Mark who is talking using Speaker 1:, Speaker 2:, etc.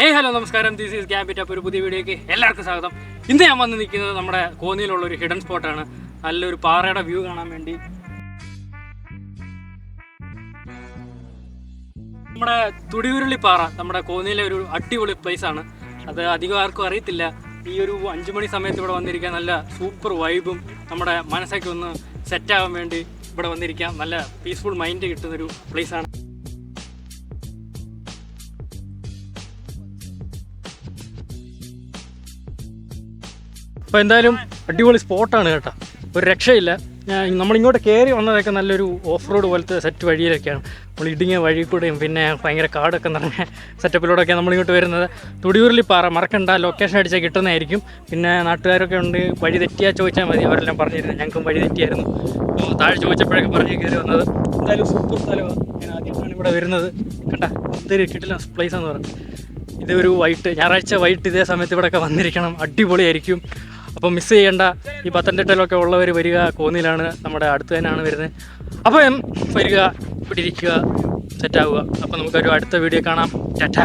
Speaker 1: Hey hello നമസ്കാരം. This is ക്യാമ്പിറ്റ് അപ്പോൾ ഒരു പുതിയ വീഡിയോയ്ക്ക് എല്ലാവർക്കും സ്വാഗതം. ഇന്ന് ഞാൻ വന്ന് നിൽക്കുന്നത് നമ്മുടെ കോന്നിയിലുള്ള ഒരു ഹിഡൻ സ്പോട്ടാണ് നല്ലൊരു പാറയുടെ വ്യൂ കാണാൻ വേണ്ടി. നമ്മുടെ തുടിയുരുളി പാറ നമ്മുടെ കോന്നിയിലെ ഒരു അടിപൊളി പ്ലേസ് ആണ്. അത് അധികം ആർക്കും അറിയത്തില്ല. ഈ ഒരു അഞ്ചു മണി സമയത്ത് ഇവിടെ വന്നിരിക്കാൻ നല്ല സൂപ്പർ വൈബും നമ്മുടെ മനസ്സൊക്കെ ഒന്ന് സെറ്റ് ആവാൻ വേണ്ടി ഇവിടെ വന്നിരിക്കാം നല്ല പീസ്ഫുൾ മൈൻഡ് കിട്ടുന്നൊരു place അപ്പോൾ എന്തായാലും അടിപൊളി സ്പോട്ടാണ് കേട്ടോ. ഒരു രക്ഷയില്ല. നമ്മളിങ്ങോട്ട് കയറി വന്നതൊക്കെ നല്ലൊരു ഓഫ് റോഡ് പോലത്തെ സെറ്റ് വഴിയിലൊക്കെയാണ്. നമ്മൾ ഇടുങ്ങിയ വഴി കൂടെയും പിന്നെ ഭയങ്കര കാടൊക്കെ നിറഞ്ഞ സെറ്റപ്പിലൂടെയൊക്കെ നമ്മളിങ്ങോട്ട് വരുന്നത്. തുടിയൂരിൽ പാറ മറക്കണ്ട ലൊക്കേഷൻ അടിച്ചാൽ കിട്ടുന്നതായിരിക്കും. പിന്നെ നാട്ടുകാരൊക്കെ ഉണ്ട് വഴി തെറ്റിയാൽ ചോദിച്ചാൽ മതി. അവരെല്ലാം പറഞ്ഞിരുന്നു ഞങ്ങൾക്കും വഴി തെറ്റിയായിരുന്നു. അപ്പോൾ താഴെ ചോദിച്ചപ്പോഴൊക്കെ പറഞ്ഞ് കയറി വന്നത്. എന്തായാലും സൂപ്പർ സ്ഥലമാണ് ഞാൻ ആദ്യമായിട്ടാണ് ഇവിടെ വരുന്നത്. കണ്ട ഒത്തിരി കിട്ടില്ല പ്ലേസ് എന്ന് പറഞ്ഞു. ഇതൊരു വൈകിട്ട് ഞായറാഴ്ച വൈകിട്ട് ഇതേ സമയത്ത് ഇവിടെയൊക്കെ വന്നിരിക്കണം. അടിപൊളിയായിരിക്കും. അപ്പോൾ മിസ് ചെയ്യേണ്ട ഈ പത്തനംതിട്ടയിലൊക്കെ ഉള്ളവർ വരിക കോന്നിയിലാണ് നമ്മുടെ അടുത്ത് തന്നെയാണ് വരുന്നത്. അപ്പോൾ വരിക ഇവിടെ ഇരിക്കുക സെറ്റാവുക അപ്പോൾ നമുക്കൊരു അടുത്ത വീഡിയോ കാണാം. ടാറ്റ.